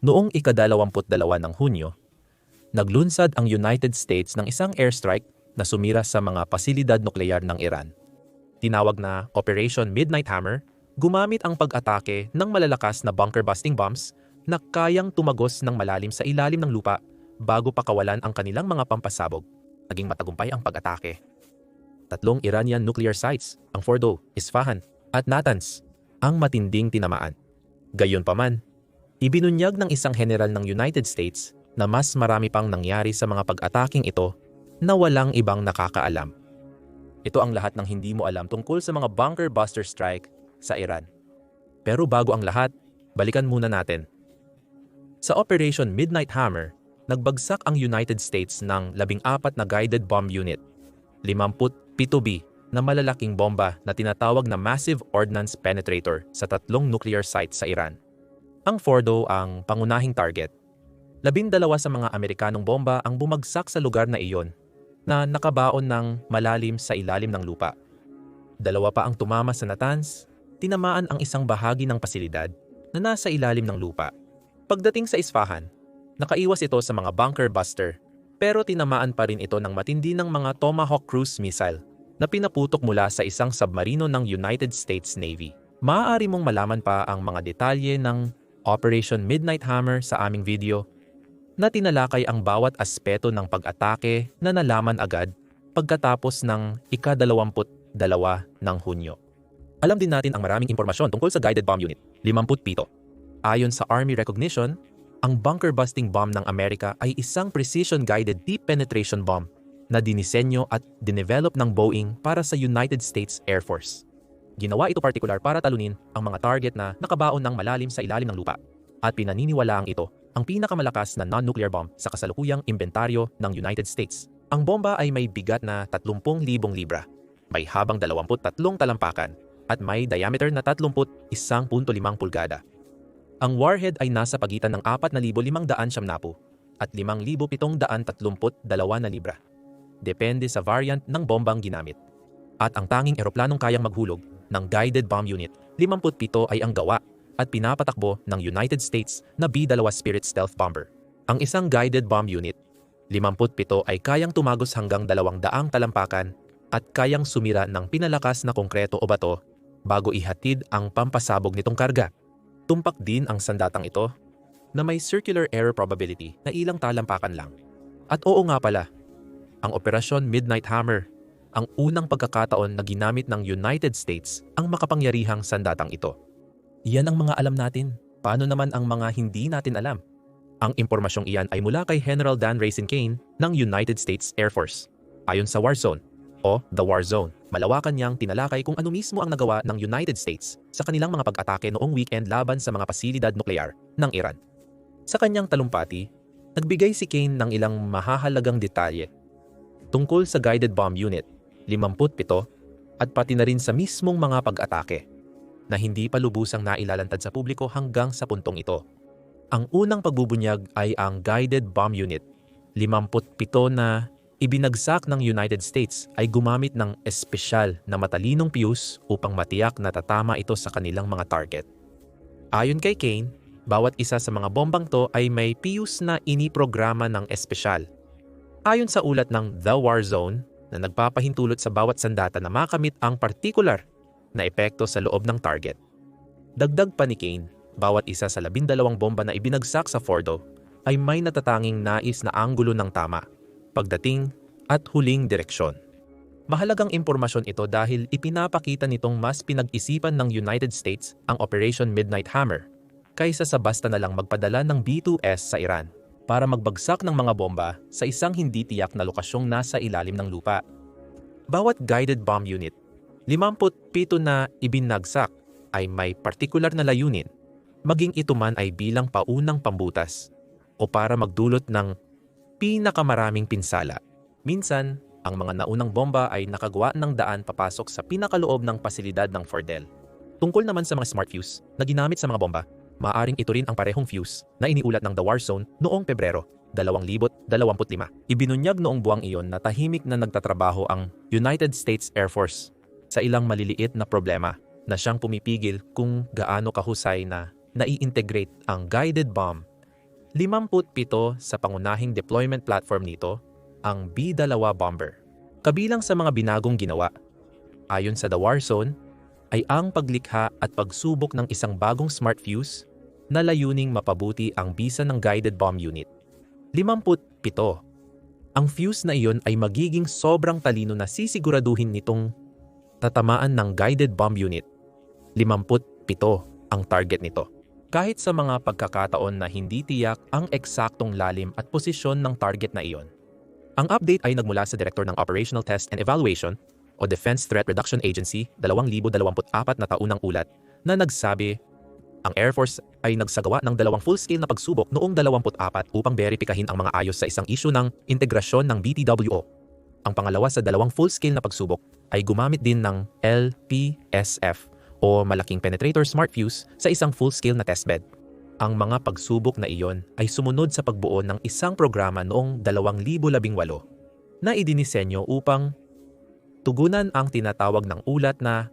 Noong ikadalawamput-dalawa ng Hunyo, naglunsad ang United States ng isang airstrike na sumira sa mga pasilidad nuklear ng Iran. Tinawag na Operation Midnight Hammer, gumamit ang pag-atake ng malalakas na bunker-busting bombs na kayang tumagos ng malalim sa ilalim ng lupa bago pakawalan ang kanilang mga pampasabog. Naging matagumpay ang pag-atake. Tatlong Iranian nuclear sites, ang Fordo, Isfahan, at Natanz, ang matinding tinamaan. Gayunpaman, ibinunyag ng isang general ng United States na mas marami pang nangyari sa mga pag-ataking ito na walang ibang nakakaalam. Ito ang lahat ng hindi mo alam tungkol sa mga bunker buster strike sa Iran. Pero bago ang lahat, balikan muna natin. Sa Operation Midnight Hammer, nagbagsak ang United States ng 14 na guided bomb unit, 57B na malalaking bomba na tinatawag na Massive Ordnance Penetrator sa tatlong nuclear sites sa Iran. Ang Fordo ang pangunahing target. Labindalawa sa mga Amerikanong bomba ang bumagsak sa lugar na iyon na nakabaon ng malalim sa ilalim ng lupa. Dalawa pa ang tumama sa Natanz, tinamaan ang isang bahagi ng pasilidad na nasa ilalim ng lupa. Pagdating sa Isfahan, nakaiwas ito sa mga bunker buster pero tinamaan pa rin ito ng matindi ng mga Tomahawk cruise missile na pinaputok mula sa isang submarino ng United States Navy. Maaari mong malaman pa ang mga detalye ng Operation Midnight Hammer sa aming video na tinalakay ang bawat aspeto ng pag-atake na nalaman agad pagkatapos ng ika-22 ng Hunyo. Alam din natin ang maraming impormasyon tungkol sa Guided Bomb Unit, 57. Ayon sa Army Recognition, ang bunker-busting bomb ng Amerika ay isang precision-guided deep penetration bomb na dinisenyo at dinevelop ng Boeing para sa United States Air Force. Ginawa ito partikular para talunin ang mga target na nakabaon ng malalim sa ilalim ng lupa at pinaniniwalaang ito ang pinakamalakas na non-nuclear bomb sa kasalukuyang imbentaryo ng United States. Ang bomba ay may bigat na 30,000 libra, may habang 23 talampakan at may diameter na 31.5 pulgada. Ang warhead ay nasa pagitan ng 4,500 siyamnapu at 5,732 na libra depende sa variant ng bombang ginamit. At ang tanging eroplanong kayang maghulog ng Guided Bomb Unit 57 ay ang gawa at pinapatakbo ng United States na B-2 Spirit Stealth Bomber. Ang isang Guided Bomb Unit 57 ay kayang tumagos hanggang 200 talampakan at kayang sumira ng pinalakas na konkreto o bato bago ihatid ang pampasabog nitong karga. Tumpak din ang sandatang ito na may circular error probability na ilang talampakan lang. At oo nga pala, ang Operasyon Midnight Hammer, ang unang pagkakataon na ginamit ng United States ang makapangyarihang sandatang ito. Iyan ang mga alam natin. Paano naman ang mga hindi natin alam? Ang impormasyong iyan ay mula kay General Dan Racine Kane ng United States Air Force. Ayon sa War Zone o The War Zone, malawakan niyang tinalakay kung ano mismo ang nagawa ng United States sa kanilang mga pag-atake noong weekend laban sa mga pasilidad nuklear ng Iran. Sa kanyang talumpati, nagbigay si Kane ng ilang mahahalagang detalye tungkol sa Guided Bomb Unit 57 at pati na rin sa mismong mga pag-atake na hindi pa lubusang nailalantad sa publiko hanggang sa puntong ito. Ang unang pagbubunyag ay ang Guided Bomb Unit 57 na ibinagsak ng United States ay gumamit ng espesyal na matalinong fuse upang matiyak na tatama ito sa kanilang mga target. Ayon kay Kane, bawat isa sa mga bombang to ay may fuse na iniprograma ng espesyal Ayon sa ulat ng The War Zone na nagpapahintulot sa bawat sandata na makamit ang partikular na epekto sa loob ng target. Dagdag pa ni Kane, bawat isa sa labindalawang bomba na ibinagsak sa Fordo ay may natatanging nais na anggulo ng tama, pagdating at huling direksyon. Mahalagang impormasyon ito dahil ipinapakita nitong mas pinag-isipan ng United States ang Operation Midnight Hammer kaysa sa basta na lang magpadala ng B-2S sa Iran para magbagsak ng mga bomba sa isang hindi tiyak na lokasyong nasa ilalim ng lupa. Bawat guided bomb unit, 57 na ibinagsak ay may partikular na layunin, maging ito man ay bilang paunang pambutas o para magdulot ng pinakamaraming pinsala. Minsan, ang mga naunang bomba ay nakagawa ng daan papasok sa pinakaloob ng pasilidad ng Fordel. Tungkol naman sa mga smart fuse na ginamit sa mga bomba, maaring ito rin ang parehong fuse na iniulat ng The War Zone noong Pebrero 2025. Ibinunyag noong buwang iyon na tahimik na nagtatrabaho ang United States Air Force sa ilang maliliit na problema na siyang pumipigil kung gaano kahusay na nai-integrate ang guided bomb 57 sa pangunahing deployment platform nito ang B-2 bomber. Kabilang sa mga binagong ginawa, ayon sa The Warzone, ay ang paglikha at pagsubok ng isang bagong smart fuse na layuning mapabuti ang bisa ng guided bomb unit. 57. Ang fuse na iyon ay magiging sobrang talino na sisiguraduhin nitong tatamaan ng guided bomb unit. 57 ang target nito. Kahit sa mga pagkakataon na hindi tiyak ang eksaktong lalim at posisyon ng target na iyon. Ang update ay nagmula sa Director ng Operational Test and Evaluation o Defense Threat Reduction Agency 2024 na taunang ulat na nagsabi ang Air Force ay nagsagawa ng dalawang full-scale na pagsubok noong 24 upang beripikahin ang mga ayos sa isang isyu ng integrasyon ng BTWO. Ang pangalawa sa dalawang full-scale na pagsubok ay gumamit din ng LPSF o malaking penetrator smart fuse sa isang full-scale na testbed. Ang mga pagsubok na iyon ay sumunod sa pagbuo ng isang programa noong 2018 na idinisenyo upang tugunan ang tinatawag ng ulat na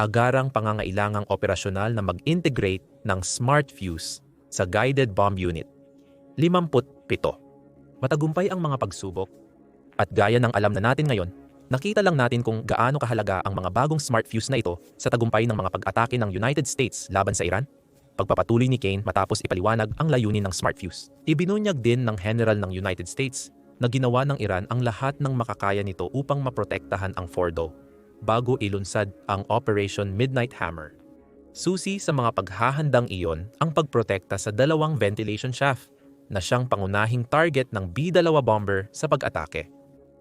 agarang pangangailangang operasyonal na mag-integrate ng smart fuse sa guided bomb unit. 57. Matagumpay ang mga pagsubok at gaya ng alam na natin ngayon, nakita lang natin kung gaano kahalaga ang mga bagong smart fuse na ito sa tagumpay ng mga pag-atake ng United States laban sa Iran. Pagpapatuloy ni Kane matapos ipaliwanag ang layunin ng smart fuse. Ibinunyag din ng General ng United States na ginawa ng Iran ang lahat ng makakaya nito upang maprotektahan ang Fordo bago ilunsad ang Operation Midnight Hammer. Susi sa mga paghahandang iyon ang pagprotekta sa dalawang ventilation shaft na siyang pangunahing target ng B-2 bomber sa pag-atake.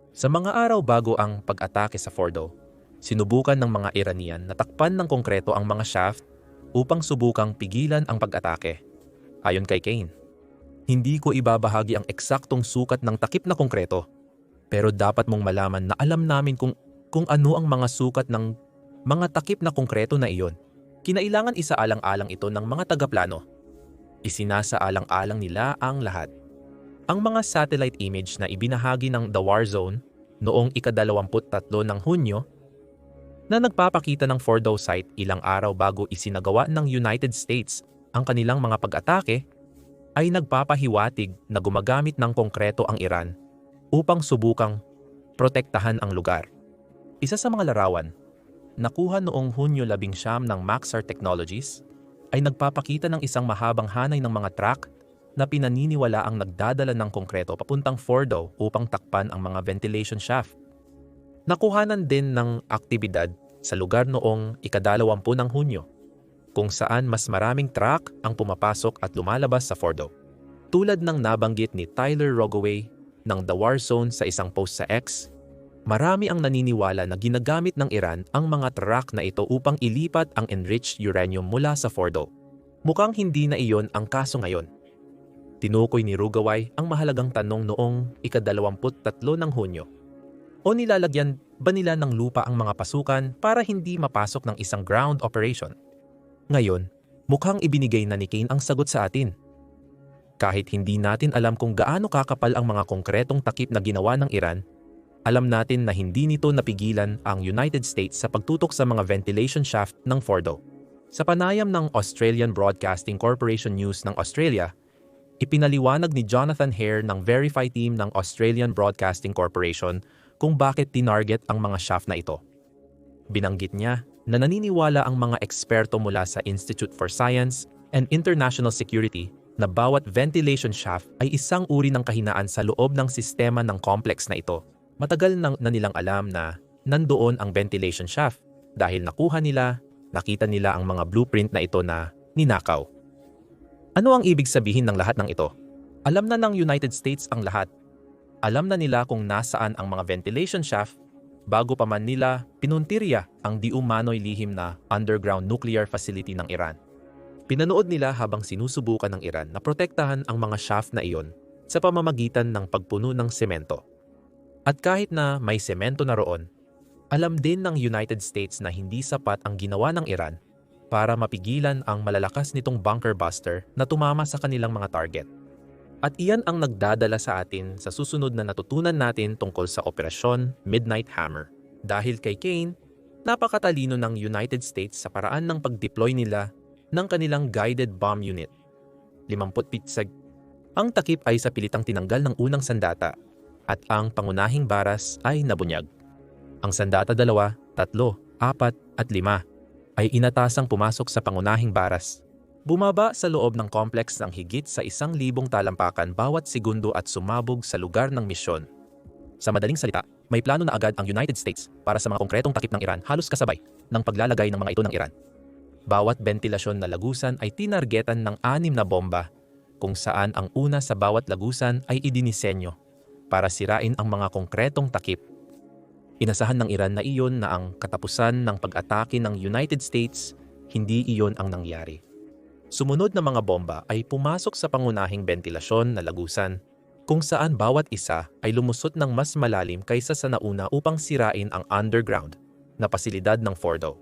Sa mga araw bago ang pag-atake sa Fordo, sinubukan ng mga Iranian na takpan ng konkreto ang mga shaft upang subukang pigilan ang pag-atake. Ayon kay Kane, hindi ko ibabahagi ang eksaktong sukat ng takip na konkreto, pero dapat mong malaman na alam namin kung, kung ano ang mga sukat ng mga takip na konkreto na iyon. Kinailangan isaalang-alang ito ng mga tagaplano. Isinasaalang-alang nila ang lahat. Ang mga satellite image na ibinahagi ng The War Zone noong ika-23 ng Hunyo na nagpapakita ng Fordo site ilang araw bago isinagawa ng United States ang kanilang mga pag-atake ay nagpapahiwatig na gumagamit ng konkreto ang Iran upang subukang protektahan ang lugar. Isa sa mga larawan, nakuha noong Hunyo 11 ng Maxar Technologies, ay nagpapakita ng isang mahabang hanay ng mga truck na pinaniniwala ang nagdadala ng konkreto papuntang Fordo upang takpan ang mga ventilation shaft. Nakuhanan din ng aktibidad sa lugar noong ikadalawampu ng Hunyo kung saan mas maraming truck ang pumapasok at lumalabas sa Fordo. Tulad ng nabanggit ni Tyler Rogoway ng The War Zone sa isang post sa X, marami ang naniniwala na ginagamit ng Iran ang mga truck na ito upang ilipat ang enriched uranium mula sa Fordo. Mukhang hindi na iyon ang kaso ngayon. Tinukoy ni Rugaway ang mahalagang tanong noong ika-23 ng Hunyo. O nilalagyan ba nila ng lupa ang mga pasukan para hindi mapasok ng isang ground operation? Ngayon, mukhang ibinigay na ni Kane ang sagot sa atin. Kahit hindi natin alam kung gaano kakapal ang mga konkretong takip na ginawa ng Iran, alam natin na hindi nito napigilan ang United States sa pagtutok sa mga ventilation shaft ng Fordo. Sa panayam ng Australian Broadcasting Corporation News ng Australia, ipinaliwanag ni Jonathan Hare ng Verify team ng Australian Broadcasting Corporation kung bakit tinarget ang mga shaft na ito. Binanggit niya na naniniwala ang mga eksperto mula sa Institute for Science and International Security na bawat ventilation shaft ay isang uri ng kahinaan sa loob ng sistema ng complex na ito. Matagal nang na nilang alam na nandoon ang ventilation shaft dahil nakuha nila, nakita nila ang mga blueprint na ito na ninakaw. Ano ang ibig sabihin ng lahat ng ito? Alam na ng United States ang lahat. Alam na nila kung nasaan ang mga ventilation shaft bago pa man nila pinuntirya ang di umano'y lihim na underground nuclear facility ng Iran. Pinanood nila habang sinusubukan ng Iran na protektahan ang mga shaft na iyon sa pamamagitan ng pagpuno ng semento. At kahit na may semento na roon, alam din ng United States na hindi sapat ang ginawa ng Iran para mapigilan ang malalakas nitong bunker buster na tumama sa kanilang mga target. At iyan ang nagdadala sa atin sa susunod na natutunan natin tungkol sa Operasyon Midnight Hammer. Dahil kay Kane, napakatalino ng United States sa paraan ng pag-deploy nila ng kanilang guided bomb unit. 50 pitsag. Ang takip ay sa pilitang tinanggal ng unang sandata at ang pangunahing baras ay nabunyag. Ang sandata dalawa, tatlo, apat at lima ay inatasang pumasok sa pangunahing baras. Bumaba sa loob ng complex ng higit sa isang libong talampakan bawat segundo at sumabog sa lugar ng misyon. Sa madaling salita, may plano na agad ang United States para sa mga konkretong takip ng Iran halos kasabay ng paglalagay ng mga ito ng Iran. Bawat bentilasyon na lagusan ay tinargetan ng anim na bomba kung saan ang una sa bawat lagusan ay idinisenyo para sirain ang mga konkretong takip. Inasahan ng Iran na iyon na ang katapusan ng pag-atake ng United States, hindi iyon ang nangyari. Sumunod na mga bomba ay pumasok sa pangunahing bentilasyon na lagusan kung saan bawat isa ay lumusot ng mas malalim kaysa sa nauna upang sirain ang underground na pasilidad ng Fordo.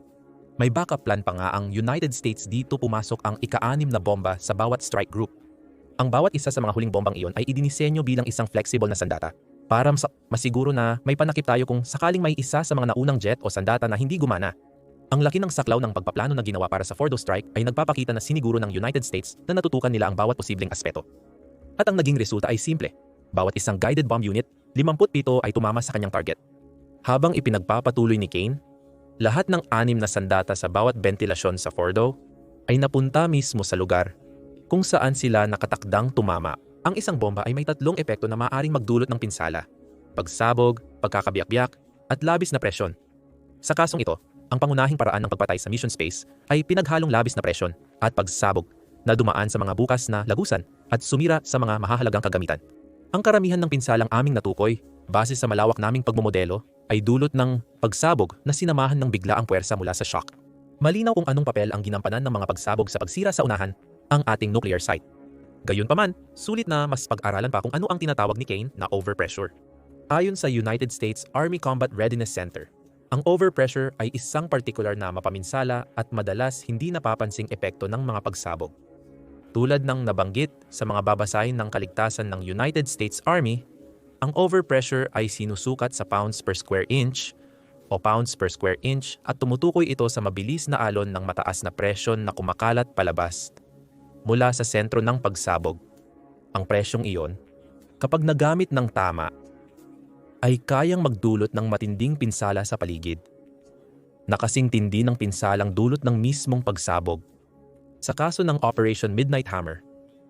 May backup plan pa nga ang United States dito pumasok ang ika-anim na bomba sa bawat strike group. Ang bawat isa sa mga huling bombang iyon ay idinisenyo bilang isang flexible na sandata para mas- masiguro na may panakip tayo kung sakaling may isa sa mga naunang jet o sandata na hindi gumana. Ang laki ng saklaw ng pagpaplano na ginawa para sa Fordo strike ay nagpapakita na siniguro ng United States na natutukan nila ang bawat posibleng aspeto. At ang naging resulta ay simple. Bawat isang guided bomb unit, 57 ay tumama sa kanyang target. Habang ipinagpapatuloy ni Kane, lahat ng anim na sandata sa bawat bentilasyon sa Fordo ay napunta mismo sa lugar kung saan sila nakatakdang tumama. Ang isang bomba ay may tatlong epekto na maaaring magdulot ng pinsala. Pagsabog, pagkakabiyak-biyak, at labis na presyon. Sa kasong ito, ang pangunahing paraan ng pagpatay sa mission space ay pinaghalong labis na presyon at pagsabog na dumaan sa mga bukas na lagusan at sumira sa mga mahahalagang kagamitan. Ang karamihan ng pinsalang aming natukoy, base sa malawak naming pagmomodelo, ay dulot ng pagsabog na sinamahan ng bigla ang puwersa mula sa shock. Malinaw kung anong papel ang ginampanan ng mga pagsabog sa pagsira sa unahan, ang ating nuclear site. Gayunpaman, sulit na mas pag-aralan pa kung ano ang tinatawag ni Kane na overpressure. Ayon sa United States Army Combat Readiness Center, ang overpressure ay isang partikular na mapaminsala at madalas hindi napapansing epekto ng mga pagsabog. Tulad ng nabanggit sa mga babasahin ng kaligtasan ng United States Army, ang overpressure ay sinusukat sa pounds per square inch o pounds per square inch at tumutukoy ito sa mabilis na alon ng mataas na presyon na kumakalat palabas mula sa sentro ng pagsabog. Ang presyong iyon, kapag nagamit ng tama, ay kayang magdulot ng matinding pinsala sa paligid. Nakasing tindi ng pinsalang dulot ng mismong pagsabog sa kaso ng Operation Midnight Hammer,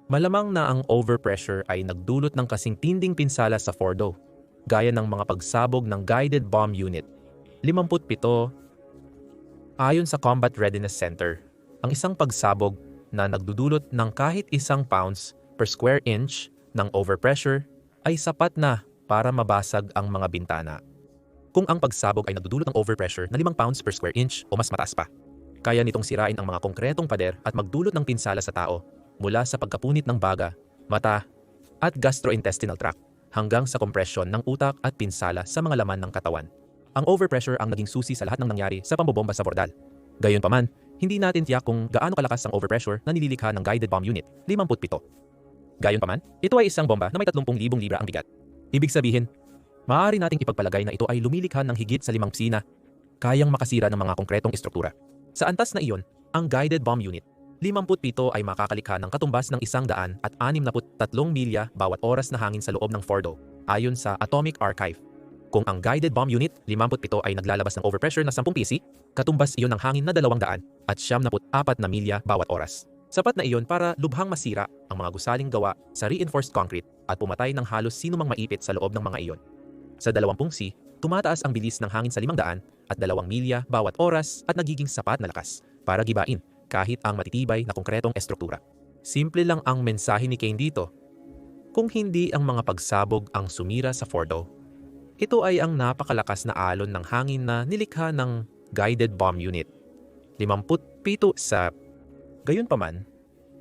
malamang na ang overpressure ay nagdulot ng kasing tinding pinsala sa Fordo, gaya ng mga pagsabog ng Guided Bomb Unit. 57 Ayon sa Combat Readiness Center, ang isang pagsabog na nagdudulot ng kahit isang pounds per square inch ng overpressure ay sapat na para mabasag ang mga bintana. Kung ang pagsabog ay nagdudulot ng overpressure na 5 pounds per square inch o mas mataas pa, kaya nitong sirain ang mga konkretong pader at magdulot ng pinsala sa tao mula sa pagkapunit ng baga, mata, at gastrointestinal tract hanggang sa kompresyon ng utak at pinsala sa mga laman ng katawan. Ang overpressure ang naging susi sa lahat ng nangyari sa pambobomba sa Bordal. Gayunpaman, hindi natin tiyak kung gaano kalakas ang overpressure na nililikha ng Guided Bomb Unit, 57. Gayunpaman, ito ay isang bomba na may 30,000 libra ang bigat. Ibig sabihin, maaari nating ipagpalagay na ito ay lumilikha ng higit sa limang psina, kayang makasira ng mga konkretong estruktura. Sa antas na iyon, ang Guided Bomb Unit, 57 ay makakalikha ng katumbas ng isang daan at 63 milya bawat oras na hangin sa loob ng Fordo, ayon sa Atomic Archive. Kung ang Guided Bomb Unit, 57 ay naglalabas ng overpressure na 10 pc, katumbas iyon ng hangin na 200 at 74 na milya bawat oras. Sapat na iyon para lubhang masira ang mga gusaling gawa sa reinforced concrete at pumatay ng halos sinumang maipit sa loob ng mga iyon. Sa 20 c, tumataas ang bilis ng hangin sa 500 at 2 milya bawat oras at nagiging sapat na lakas para gibain kahit ang matitibay na konkretong estruktura. Simple lang ang mensahe ni Kane dito. Kung hindi ang mga pagsabog ang sumira sa Fordo, ito ay ang napakalakas na alon ng hangin na nilikha ng guided bomb unit. 57 sa Gayunpaman,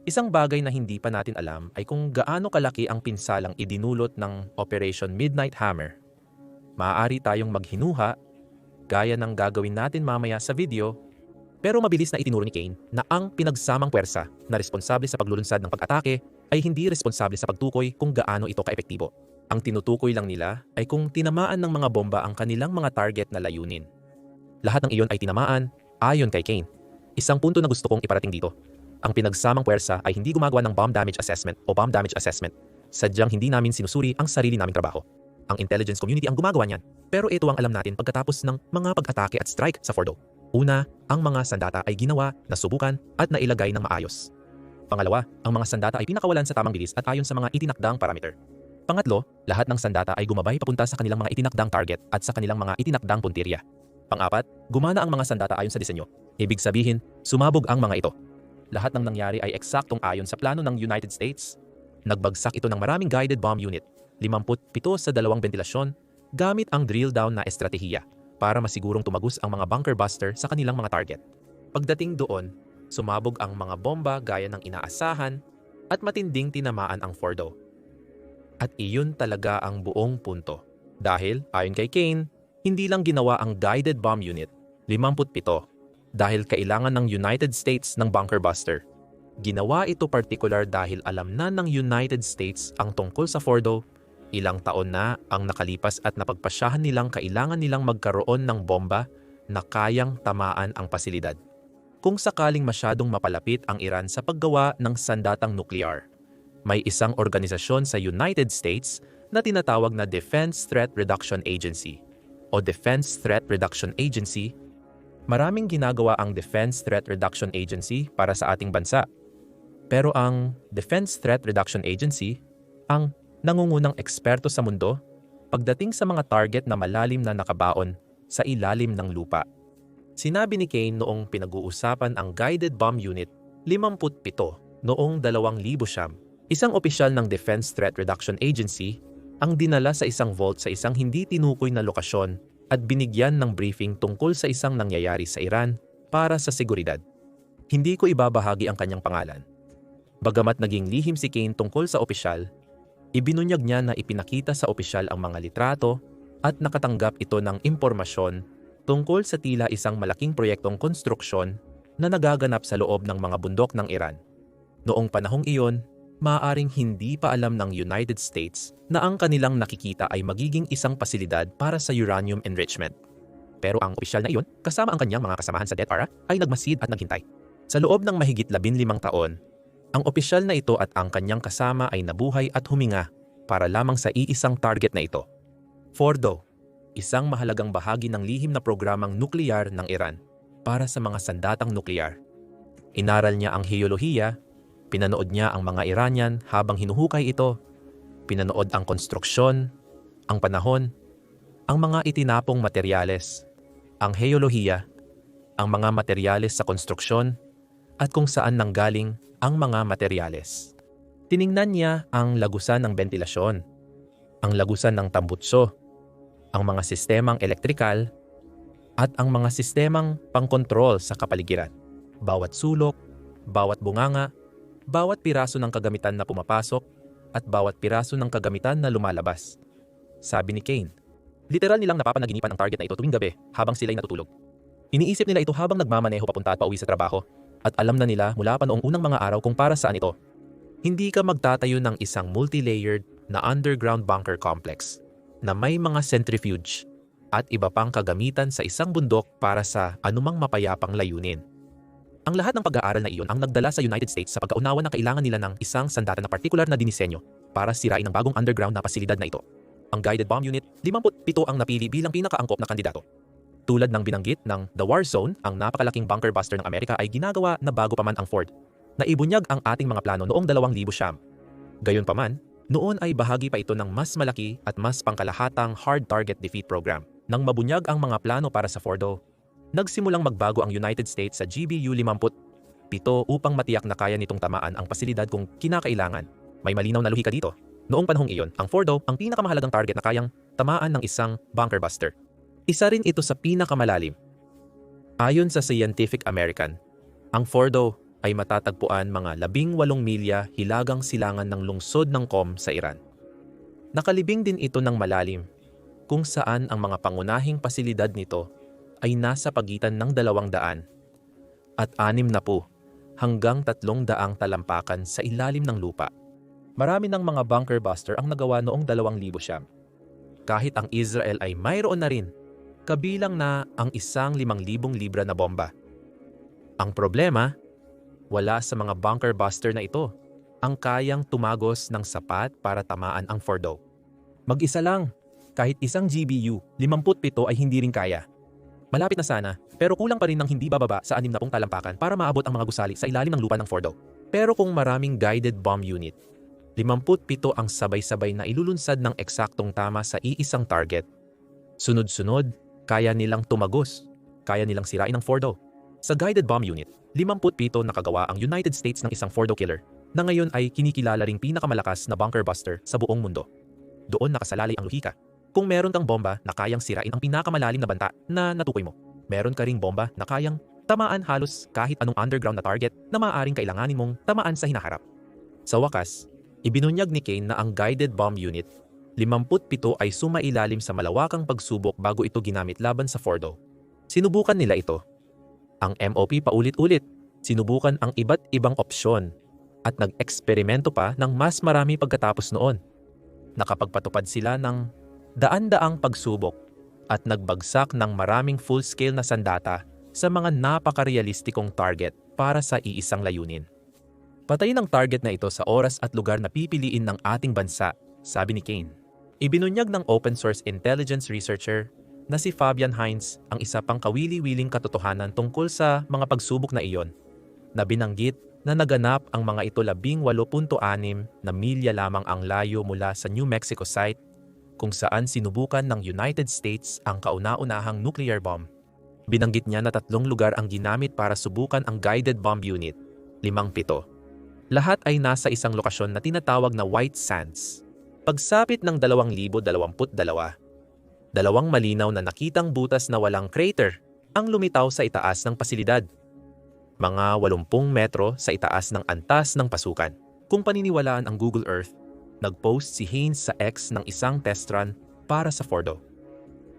isang bagay na hindi pa natin alam ay kung gaano kalaki ang pinsalang idinulot ng Operation Midnight Hammer maaari tayong maghinuha gaya ng gagawin natin mamaya sa video pero mabilis na itinuro ni Kane na ang pinagsamang puwersa na responsable sa paglulunsad ng pag-atake ay hindi responsable sa pagtukoy kung gaano ito kaepektibo. Ang tinutukoy lang nila ay kung tinamaan ng mga bomba ang kanilang mga target na layunin. Lahat ng iyon ay tinamaan ayon kay Kane. Isang punto na gusto kong iparating dito. Ang pinagsamang puwersa ay hindi gumagawa ng bomb damage assessment o bomb damage assessment Sadyang hindi namin sinusuri ang sarili naming trabaho. Ang intelligence community ang gumagawa niyan. Pero ito ang alam natin pagkatapos ng mga pag-atake at strike sa Fordo. Una, ang mga sandata ay ginawa, nasubukan at nailagay ng maayos. Pangalawa, ang mga sandata ay pinakawalan sa tamang bilis at ayon sa mga itinakdang parameter. Pangatlo, lahat ng sandata ay gumabay papunta sa kanilang mga itinakdang target at sa kanilang mga itinakdang puntirya. Pang-apat, gumana ang mga sandata ayon sa disenyo. Ibig sabihin, sumabog ang mga ito. Lahat ng nangyari ay eksaktong ayon sa plano ng United States. Nagbagsak ito ng maraming guided bomb unit, 57 sa dalawang ventilasyon, gamit ang drill down na estratehiya para masigurong tumagos ang mga bunker buster sa kanilang mga target. Pagdating doon, sumabog ang mga bomba gaya ng inaasahan at matinding tinamaan ang Fordo. At iyon talaga ang buong punto. Dahil, ayon kay Kane, hindi lang ginawa ang guided bomb unit, 57, dahil kailangan ng United States ng bunker buster. Ginawa ito particular dahil alam na ng United States ang tungkol sa Fordo, ilang taon na ang nakalipas at napagpasyahan nilang kailangan nilang magkaroon ng bomba na kayang tamaan ang pasilidad. Kung sakaling masyadong mapalapit ang Iran sa paggawa ng sandatang nuklear, may isang organisasyon sa United States na tinatawag na Defense Threat Reduction Agency o Defense Threat Reduction Agency. Maraming ginagawa ang Defense Threat Reduction Agency para sa ating bansa. Pero ang Defense Threat Reduction Agency ang nangungunang eksperto sa mundo pagdating sa mga target na malalim na nakabaon sa ilalim ng lupa. Sinabi ni Kane noong pinag-uusapan ang Guided Bomb Unit 57 noong 2000 Isang opisyal ng Defense Threat Reduction Agency ang dinala sa isang vault sa isang hindi tinukoy na lokasyon at binigyan ng briefing tungkol sa isang nangyayari sa Iran para sa seguridad. Hindi ko ibabahagi ang kanyang pangalan. Bagamat naging lihim si Kane tungkol sa opisyal, ibinunyag niya na ipinakita sa opisyal ang mga litrato at nakatanggap ito ng impormasyon tungkol sa tila isang malaking proyektong konstruksyon na nagaganap sa loob ng mga bundok ng Iran. Noong panahong iyon, maaaring hindi pa alam ng United States na ang kanilang nakikita ay magiging isang pasilidad para sa uranium enrichment. Pero ang opisyal na iyon, kasama ang kanyang mga kasamahan sa DETARA, ay nagmasid at naghintay. Sa loob ng mahigit 15 taon, ang opisyal na ito at ang kanyang kasama ay nabuhay at huminga para lamang sa iisang target na ito. Fordo, isang mahalagang bahagi ng lihim na programang nukleyar ng Iran para sa mga sandatang nukleyar. Inaral niya ang hiyolohiya Pinanood niya ang mga Iranian habang hinuhukay ito. Pinanood ang konstruksyon, ang panahon, ang mga itinapong materyales, ang heolohiya, ang mga materyales sa konstruksyon, at kung saan nanggaling ang mga materyales. Tiningnan niya ang lagusan ng ventilasyon, ang lagusan ng tambutso, ang mga sistemang elektrikal, at ang mga sistemang pangkontrol sa kapaligiran. Bawat sulok, bawat bunganga, bawat piraso ng kagamitan na pumapasok at bawat piraso ng kagamitan na lumalabas. Sabi ni Kane, literal nilang napapanaginipan ang target na ito tuwing gabi habang sila'y natutulog. Iniisip nila ito habang nagmamaneho papunta at pauwi sa trabaho at alam na nila mula pa noong unang mga araw kung para saan ito. Hindi ka magtatayo ng isang multi-layered na underground bunker complex na may mga centrifuge at iba pang kagamitan sa isang bundok para sa anumang mapayapang layunin. Ang lahat ng pag-aaral na iyon ang nagdala sa United States sa pagkaunawa na kailangan nila ng isang sandata na partikular na dinisenyo para sirain ang bagong underground na pasilidad na ito. Ang Guided Bomb Unit, 57 ang napili bilang pinakaangkop na kandidato. Tulad ng binanggit ng The War Zone, ang napakalaking bunker buster ng Amerika ay ginagawa na bago pa man ang Ford. Naibunyag ang ating mga plano noong 2000 siyam. Gayunpaman, noon ay bahagi pa ito ng mas malaki at mas pangkalahatang Hard Target Defeat Program. Nang mabunyag ang mga plano para sa Fordo, nagsimulang magbago ang United States sa GBU 57 upang matiyak na kaya nitong tamaan ang pasilidad kung kinakailangan. May malinaw na luhika dito. Noong panahong iyon, ang Fordo ang pinakamahalagang target na kayang tamaan ng isang bunker buster. Isa rin ito sa pinakamalalim. Ayon sa Scientific American, ang Fordo ay matatagpuan mga labing walong milya hilagang silangan ng lungsod ng Qom sa Iran. Nakalibing din ito ng malalim kung saan ang mga pangunahing pasilidad nito ay nasa pagitan ng dalawang daan at anim na po hanggang tatlong daang talampakan sa ilalim ng lupa. Marami ng mga bunker buster ang nagawa noong 2000 siyam. Kahit ang Israel ay mayroon na rin, kabilang na ang isang 5,000 libra na bomba. Ang problema, wala sa mga bunker buster na ito ang kayang tumagos ng sapat para tamaan ang Fordo. Mag-isa lang. Kahit isang GBU, 57 ay hindi rin kaya. Malapit na sana, pero kulang pa rin ng hindi bababa sa 60 talampakan para maabot ang mga gusali sa ilalim ng lupa ng Fordo. Pero kung maraming guided bomb unit, 57 ang sabay-sabay na ilulunsad ng eksaktong tama sa iisang target. Sunod-sunod, kaya nilang tumagos, kaya nilang sirain ang Fordo. Sa guided bomb unit, 57 nakagawa ang United States ng isang Fordo killer na ngayon ay kinikilala ring pinakamalakas na bunker buster sa buong mundo. Doon nakasalalay ang lohika. Kung meron kang bomba na kayang sirain ang pinakamalalim na banta na natukoy mo, meron ka ring bomba na kayang tamaan halos kahit anong underground na target na maaaring kailanganin mong tamaan sa hinaharap. Sa wakas, ibinunyag ni Kane na ang guided bomb unit, 57 ay sumailalim sa malawakang pagsubok bago ito ginamit laban sa Fordo. Sinubukan nila ito. Ang MOP paulit-ulit, sinubukan ang iba't ibang opsyon at nag-eksperimento pa ng mas marami pagkatapos noon. Nakapagpatupad sila ng daan-daang pagsubok at nagbagsak ng maraming full-scale na sandata sa mga napakarealistikong target para sa iisang layunin. Patayin ang target na ito sa oras at lugar na pipiliin ng ating bansa, sabi ni Kane. Ibinunyag ng open source intelligence researcher na si Fabian Heinz ang isa pang kawili-wiling katotohanan tungkol sa mga pagsubok na iyon, na binanggit na naganap ang mga ito labing 8.6 na milya lamang ang layo mula sa New Mexico site kung saan sinubukan ng United States ang kauna-unahang nuclear bomb. Binanggit niya na tatlong lugar ang ginamit para subukan ang guided bomb unit, limang pito. Lahat ay nasa isang lokasyon na tinatawag na White Sands. Pagsapit ng 2022, dalawang malinaw na nakitang butas na walang crater ang lumitaw sa itaas ng pasilidad. Mga 80 metro sa itaas ng antas ng pasukan. Kung paniniwalaan ang Google Earth, nag-post si Haynes sa X ng isang test run para sa Fordo.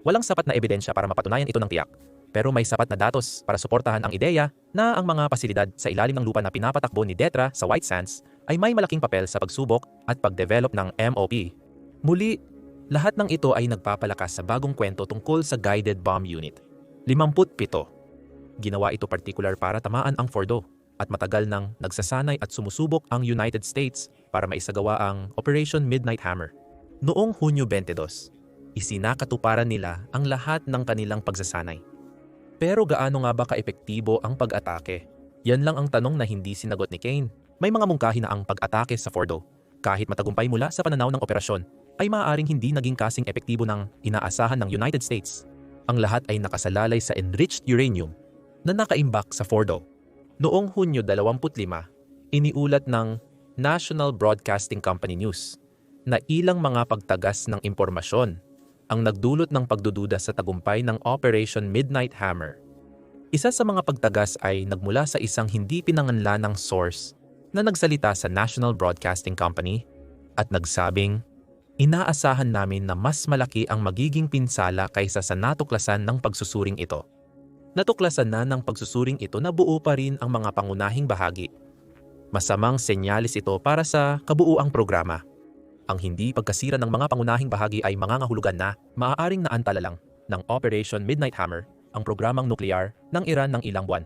Walang sapat na ebidensya para mapatunayan ito ng tiyak, pero may sapat na datos para suportahan ang ideya na ang mga pasilidad sa ilalim ng lupa na pinapatakbo ni Detra sa White Sands ay may malaking papel sa pagsubok at pagdevelop ng MOP. Muli, lahat ng ito ay nagpapalakas sa bagong kwento tungkol sa guided bomb unit. 57. Ginawa ito particular para tamaan ang Fordo at matagal nang nagsasanay at sumusubok ang United States para maisagawa ang Operation Midnight Hammer. Noong Hunyo 22, isinakatuparan nila ang lahat ng kanilang pagsasanay. Pero gaano nga ba kaepektibo ang pag-atake? Yan lang ang tanong na hindi sinagot ni Kane. May mga mungkahi na ang pag-atake sa Fordo, kahit matagumpay mula sa pananaw ng operasyon, ay maaaring hindi naging kasing epektibo ng inaasahan ng United States. Ang lahat ay nakasalalay sa enriched uranium na nakaimbak sa Fordo. Noong Hunyo 25, iniulat ng National Broadcasting Company News na ilang mga pagtagas ng impormasyon ang nagdulot ng pagdududa sa tagumpay ng Operation Midnight Hammer. Isa sa mga pagtagas ay nagmula sa isang hindi pinanganlanang source na nagsalita sa National Broadcasting Company at nagsabing, Inaasahan namin na mas malaki ang magiging pinsala kaysa sa natuklasan ng pagsusuring ito. Natuklasan na ng pagsusuring ito na buo pa rin ang mga pangunahing bahagi. Masamang senyalis ito para sa kabuuang programa. Ang hindi pagkasira ng mga pangunahing bahagi ay mangangahulugan na maaaring naantala lang ng Operation Midnight Hammer ang programang nuklear ng Iran ng ilang buwan.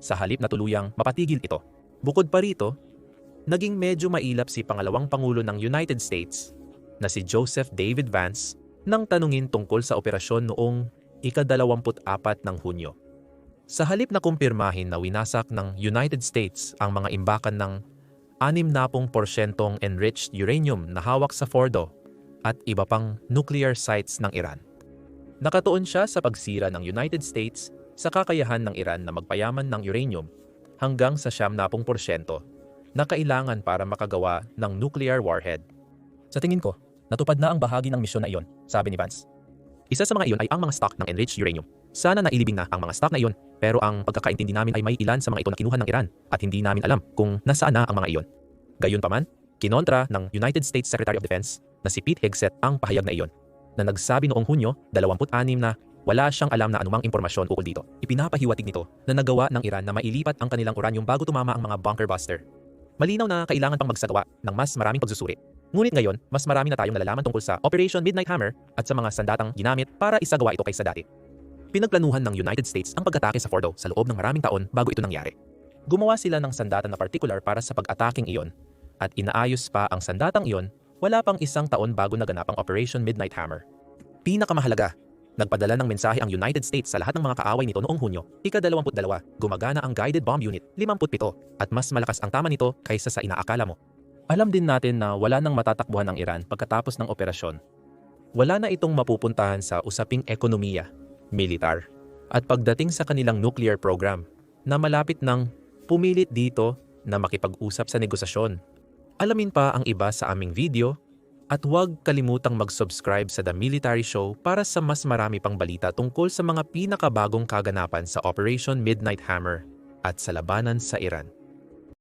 Sa halip na tuluyang mapatigil ito. Bukod pa rito, naging medyo mailap si pangalawang Pangulo ng United States na si Joseph David Vance nang tanungin tungkol sa operasyon noong ika-24 ng Hunyo. Sa halip na kumpirmahin na winasak ng United States ang mga imbakan ng 60% enriched uranium na hawak sa Fordo at iba pang nuclear sites ng Iran. Nakatuon siya sa pagsira ng United States sa kakayahan ng Iran na magpayaman ng uranium hanggang sa 70% na kailangan para makagawa ng nuclear warhead. Sa tingin ko, natupad na ang bahagi ng misyon na iyon, sabi ni Vance. Isa sa mga iyon ay ang mga stock ng enriched uranium. Sana nailibing na ang mga stock na iyon, pero ang pagkakaintindi namin ay may ilan sa mga ito na kinuha ng Iran at hindi namin alam kung nasaan na ang mga iyon. Gayunpaman, kinontra ng United States Secretary of Defense na si Pete Hegseth ang pahayag na iyon, na nagsabi noong Hunyo 26 na wala siyang alam na anumang impormasyon ukol dito. Ipinapahiwatig nito na nagawa ng Iran na mailipat ang kanilang uranium bago tumama ang mga bunker buster. Malinaw na kailangan pang magsagawa ng mas maraming pagsusuri. Ngunit ngayon, mas marami na tayong nalalaman tungkol sa Operation Midnight Hammer at sa mga sandatang ginamit para isagawa ito kaysa dati. Pinagplanuhan ng United States ang pag-atake sa Fordo sa loob ng maraming taon bago ito nangyari. Gumawa sila ng sandata na partikular para sa pag-ataking iyon at inaayos pa ang sandatang iyon, wala pang isang taon bago naganap ang Operation Midnight Hammer. Pinakamahalaga, nagpadala ng mensahe ang United States sa lahat ng mga kaaway nito noong Hunyo. Ika-22, gumagana ang Guided Bomb Unit, 57, at mas malakas ang tama nito kaysa sa inaakala mo. Alam din natin na wala nang matatakbuhan ang Iran pagkatapos ng operasyon. Wala na itong mapupuntahan sa usaping ekonomiya, militar, at pagdating sa kanilang nuclear program na malapit ng pumilit dito na makipag-usap sa negosasyon. Alamin pa ang iba sa aming video at huwag kalimutang mag-subscribe sa The Military Show para sa mas marami pang balita tungkol sa mga pinakabagong kaganapan sa Operation Midnight Hammer at sa labanan sa Iran.